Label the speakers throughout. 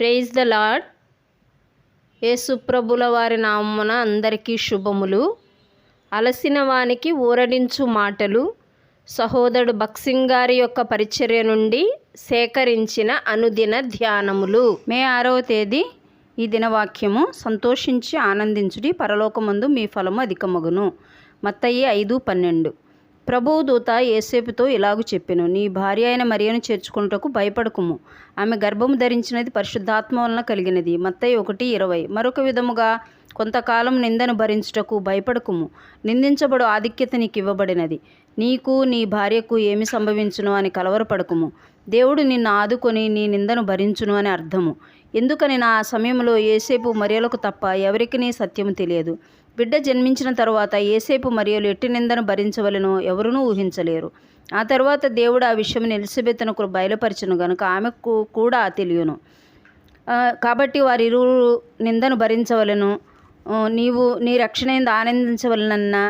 Speaker 1: Praise the lord యేసుప్రభుల వారి నామమున అందరికీ శుభములు. అలసిన వానికి ఊరడించు మాటలు. సహోదరుడు బక్సింగ్ గారి యొక్క పరిచర్య నుండి సేకరించిన అనుదిన ధ్యానములు.
Speaker 2: మే ఆరవ తేదీ ఈ దినవాక్యము సంతోషించి ఆనందించుడి పరలోకమందు మీ ఫలము అధికమగును. మత్తయ్యి ఐదు పన్నెండు. ప్రభువు దూత ఏసేపుతో ఇలాగు చెప్పెను నీ భార్య అయిన మరియను చేర్చుకున్నటకు భయపడకుము. ఆమె గర్భము ధరించినది పరిశుద్ధాత్మ వలన కలిగినది. మత్తయి ఒకటి ఇరవై. మరొక విధముగా కొంతకాలం నిందను భరించుటకు భయపడకుము. నిందించబడు ఆధిక్యత నీకు ఇవ్వబడినది నీకు నీ భార్యకు ఏమి సంభవించును అని కలవరపడకుము. దేవుడు నిన్ను ఆదుకొని నీ నిందను భరించును అని అర్థము. ఎందుకని నా సమయంలో ఏసేపు మరియలకు తప్ప ఎవరికి నీ సత్యము తెలియదు. బిడ్డ జన్మించిన తరువాత ఏసేపు మరియలు ఎట్టి నిందను భరించవలెనో ఎవరునూ ఊహించలేరు. ఆ తర్వాత దేవుడు ఆ విషయం ఎలిజబెత్తునకు బయలుపరచును గనుక ఆమెకు కూడా తెలియను. కాబట్టి వారిరువురు నిందను భరించవలను. నీవు నీ రక్షణ ఎందు ఆనందించవలనన్నా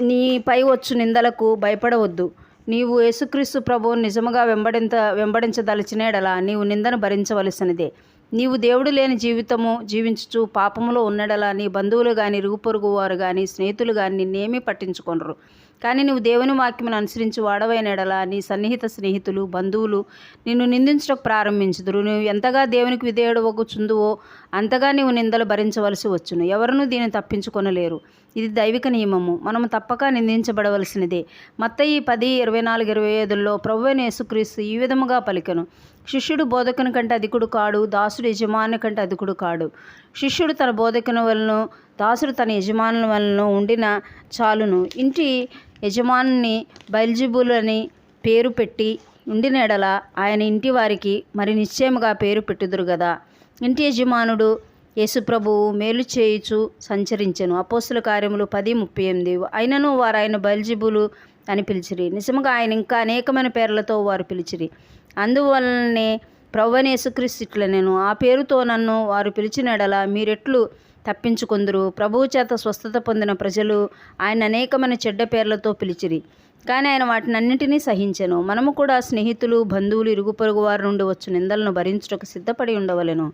Speaker 2: నీపై వచ్చు నిందలకు భయపడవద్దు. నీవు యేసుక్రీస్తు ప్రభువు నిజముగా వెంబడింత వెంబడించదలిచినేడలా నీవు నిందను భరించవలసినదే. నీవు దేవుడు లేని జీవితము జీవించుచు పాపములో ఉన్నడలా నీ బంధువులు కానీ ఇరుగు పొరుగు వారు కానీ స్నేహితులు కానీ నిన్నేమీ పట్టించుకొనరు. కానీ నువ్వు దేవుని వాక్యమును అనుసరించి వాడవైనడలా నీ సన్నిహిత స్నేహితులు బంధువులు నిన్ను నిందించడం ప్రారంభించుదురు. నువ్వు ఎంతగా దేవునికి విధేయుడవగుచుందువో అంతగా నీవు నిందలు భరించవలసి వచ్చును. ఎవరునూ దీన్ని తప్పించుకొనలేరు. ఇది దైవిక నియమము. మనము తప్పక నిందించబడవలసినదే. మత్తయి పది ఇరవై నాలుగు ఇరవై ఐదుల్లో ప్రభువైన యేసుక్రీస్తు ఈ విధముగా పలికను. శిష్యుడు బోధకుని కంటే అధికుడు కాడు దాసుడు యజమాని కంటే అధికుడు కాడు. శిష్యుడు తన బోధకుని వలన దాసుడు తన యజమానుల వలన ఉండిన చాలును. ఇంటి యజమానుని బయల్జిబులని పేరు పెట్టి ఉండిన ఎడల ఆయన ఇంటి వారికి మరి నిశ్చయముగా పేరు పెట్టుదురు కదా ఇంటి యజమానుడు యేసుప్రభువు మేలు చేయుచు సంచరించెను. అపోస్తుల కార్యములు పది ముప్పై ఎనిమిది. అయినను వారు ఆయన బల్జిబులు అని పిలిచిరి. నిజముగా ఆయన ఇంకా అనేకమైన పేర్లతో వారు పిలిచిరి. అందువలనే ప్రవ్వని యేసుక్రీస్తు నేను ఆ పేరుతో నన్ను వారు పిలిచినడలా మీరెట్లు తప్పించుకుందరు. ప్రభువు చేత స్వస్థత పొందిన ప్రజలు ఆయన అనేకమైన చెడ్డ పేర్లతో పిలిచిరి. కానీ ఆయన వాటిని అన్నింటినీ సహించెను. మనము కూడా స్నేహితులు బంధువులు ఇరుగు పొరుగు వారి నుండి వచ్చు నిందలను భరించుటకు సిద్ధపడి ఉండవలెను.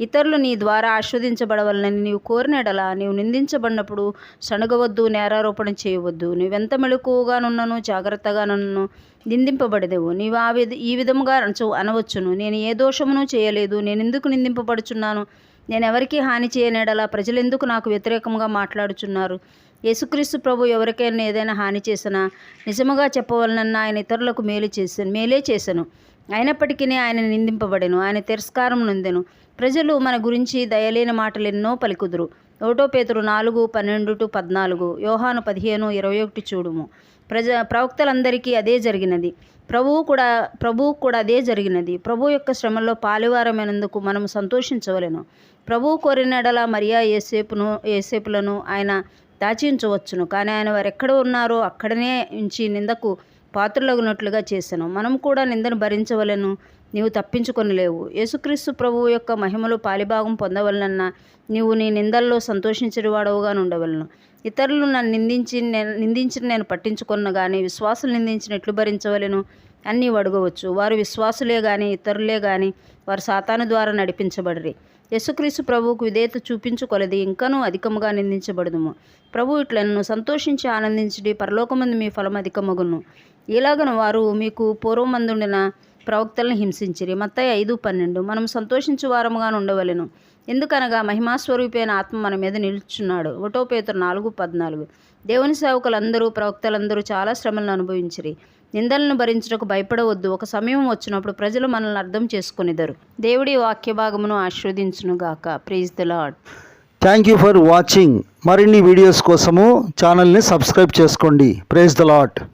Speaker 2: ఇతరులు నీ ద్వారా ఆస్వాదించబడవలనని నీవు కోరినడలా నీవు నిందించబడినప్పుడు శనగవద్దు నేరారోపణ చేయవద్దు. నువ్వెంత మెలకువగానున్నను జాగ్రత్తగానున్నను నిందింపబడదేవు. నీవు ఆ విధ ఈ విధముగా అనచు- అనవచ్చును. నేను ఏ దోషమును చేయలేదు. నేను ఎందుకు నిందింపబడుచున్నాను? నేను ఎవరికి హాని చేయనేడలా ప్రజలెందుకు నాకు వ్యతిరేకంగా మాట్లాడుచున్నారు? యేసుక్రీస్తు ప్రభు ఎవరికైనా ఏదైనా హాని చేసినా నిజముగా చెప్పవలనన్న ఆయన ఇతరులకు మేలు చేశాను మేలే చేశాను అయినప్పటికీ ఆయన నిందింపబడెను. ఆయన తిరస్కారం నొందెను. ప్రజలు మన గురించి దయలేని మాటలు ఎన్నో పలుకుదురు. ఒకటో పేతురు నాలుగు పన్నెండు టు పద్నాలుగు యోహాను పదిహేను ఇరవై ఒకటి చూడుము. ప్రజ ప్రవక్తలందరికీ అదే జరిగినది. ప్రభువు కూడా ప్రభువు కూడా అదే జరిగినది. ప్రభు యొక్క శ్రమలో పాలివారమైనందుకు మనం సంతోషించవలెను. ప్రభువు కోరినడల మరియా ఏసేపును ఏసేపులను ఆయన దాచించవచ్చును. కానీ ఆయన వారు ఎక్కడ ఉన్నారో అక్కడనే ఉంచి నిందకు పాత్రలగునట్లుగా చేశాను. మనం కూడా నిందను భరించవలెను నీవు తప్పించుకొనలేవు యేసుక్రీస్తు ప్రభువు యొక్క మహిమలో పాలిభాగం పొందవలనన్నా నీవు నీ నిందల్లో సంతోషించేవాడవుగా ఉండవలను ఇతరులు నన్ను నిందించి నేను నిందించిన నేను పట్టించుకున్న కానీ విశ్వాసులు నిందించినట్లు భరించవలను భరించవలెను అన్నీ అడగవచ్చు. వారు విశ్వాసులే కానీ ఇతరులే కానీ వారు సాతాను ద్వారా నడిపించబడరి. యశుక్రీసు ప్రభువుకు విధేయత చూపించుకొలది. ఇంకనూ అధికముగా నిందించబడదుము. ప్రభు ఇట్లను సంతోషించి ఆనందించి పరలోకమందు మీ ఫలం అధికమగును. ఇలాగను వారు మీకు పూర్వమందుండిన ప్రవక్తలను హింసించిరి. మత్త ఐదు పన్నెండు. మనం సంతోషించు వారముగా ఉండవలెను. ఎందుకనగా మహిమాస్వరూపైన ఆత్మ మన మీద నిలుచున్నాడు. ఒకటో పేతురు నాలుగు పద్నాలుగు. దేవుని సేవకులందరూ ప్రవక్తలందరూ చాలా శ్రమలను అనుభవించిరి. నిందలను భరించుటకు భయపడవద్దు. ఒక సమయం వచ్చినప్పుడు ప్రజలు మనల్ని అర్థం చేసుకునిదరు. దేవుడి వాక్య భాగమును ఆస్వాదించునుగాక praise the Lord
Speaker 3: thank you for watching మరిన్ని వీడియోస్ కోసము ఛానల్ని సబ్స్క్రైబ్ చేసుకోండి. Praise the lot